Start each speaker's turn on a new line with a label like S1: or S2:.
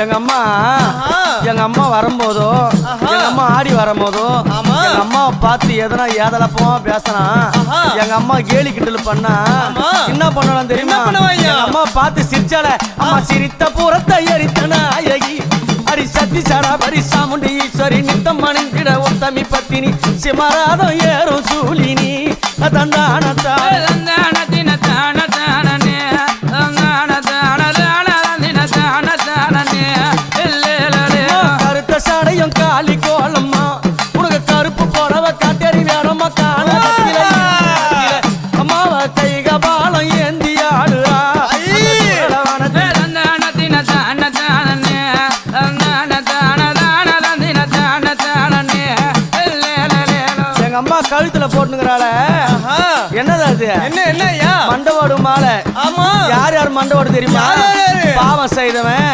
S1: எங்க அம்மா. எங்க அம்மா வரும்போதோ. எங்க அம்மா ஆடி வரும்போதோ. எங்க அம்மாவை பார்த்து எதனா ஏதலப்பமா பேசினா. எங்க அம்மா கேலி கிண்டல் பண்ணா. என்ன பண்ணலாம் தெரியுமா அம்மா பார்த்து சிரிச்சால அம்மா சிரித்த பூரத்தை எரித்தன அழகி அடி சத்தி சாரா பரி சாமுண்டி ஈஸ்வரி நித்தம் மணிங்கிட உத்தமி பத்தினி சிமராதம் ஏறும் சூலினி தந்தானத்தா கோலம்மா உனக்கு கருப்பு புடவ காட்டேரி வேறம்மா காண அம்மாவ கைக பாலம் ஏந்தி ஆடுறா! எங்க அம்மா கழுத்துல போட்டுங்கிறாள. என்னது அது?
S2: என்ன என்ன
S1: மண்டவோடு மாலை.
S2: ஆமா.
S1: யார் யார் மண்டவோடு தெரியுமா? பாவம் செய்தவன்.